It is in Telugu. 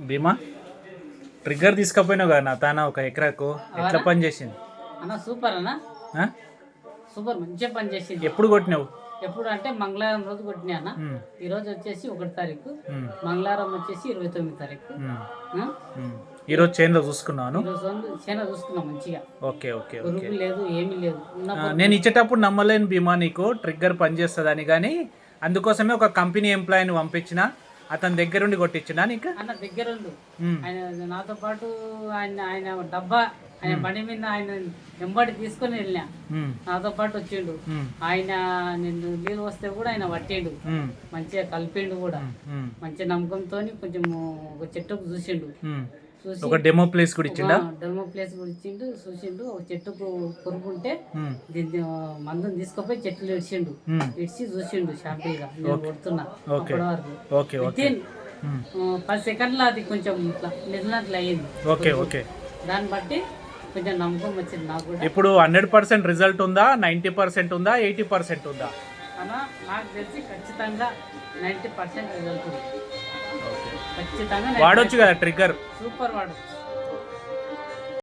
భీమా? ట్రిగ్గర్ తీసుకపోయినావు కదా నా తాన ఒక ఎకరాకు. ఎట్లా పని చేసింది? అన్న సూపర్ అన్న. ఆ? సూపర్ మంచిగా పని చేసింది. ఎప్పుడు కొట్టినావు? ఎప్పుడు అంటే మంగళవారం రోజు కొట్టినా అన్న. ఉమ్, ఈ రోజు వచ్చేసి ఒకటి తారీఖు. ఉమ్, మంగళవారం వచ్చేసి ఇరవై తొమ్మిది తారీఖు. ఉమ్, ఆ? ఉమ్. ఈరోజు చేనులో చూసుకున్నాను ఈ రోజు చేన చూసుకున్నాం మంచిగా. ఓకే ఓకే లేదు ఏమీ లేదు. ఉన్న ఆ, నేను ఇచ్చేటప్పుడు నమ్మలేను భీమా నీకు ట్రిగ్గర్ పనిచేస్తుందని కానీ అందుకోసమే ఒక కంపెనీ ఎంప్లాయీని పంపించిన. అతని దగ్గరుండి కొట్టించిన నీకు? అన్న దగ్గరుండు ఆయన నాతో పాటు ఆయన ఆయన డబ్బా ఆయన బండి మీద ఆయన వెంబడి తీసుకొని వెళ్ళినా. నాతో పాటు వచ్చిండు. ఆయన నిన్ను నీళ్ళు వస్తే కూడా ఆయన పట్టిండు. మంచిగా కలిపిండు కూడా. మంచి నమ్మకంతో కొంచెం ఒక చెట్టుకు చూసిండు. ఒక డెమో ప్లేస్ కూడా ఇచ్చిండా? డెమో ప్లేస్ కూడా ఇచ్చిండు చూసిండు. ఒక చెట్టుకు పురుగుంటే ఉమ్, దీన్ని మందుని తీసుకుపోయి చెట్లు ఇడిచిండు. ఇడిచి చూసిండు షార్పీగా నేను కొడుతున్నా ఓకే. అప్పటి వరకు. Okay okay. వితిన్ ఉమ్, పది సెకండ్లో అది కొంచెం ఇట్లా నిజనట్లు అయ్యింది. Okay okay. దాన్ని బట్టి కొంచెం నమ్మకం వచ్చింది నాకు కూడా. ఇప్పుడు హండ్రెడ్ పర్సెంట్ రిజల్ట్ ఉందా? నైంటీ పర్సెంట్ ఉందా? ఎయిటీ పర్సెంట్ ఉందా? అలా నాకు తెలిసి ఖచ్చితంగా నైంటీ పర్సెంట్ రిజల్ట్ ఉంది. ఖచ్చితంగా వాడొచ్చు కదా ట్రిగ్గర్. సూపర్ వాడు.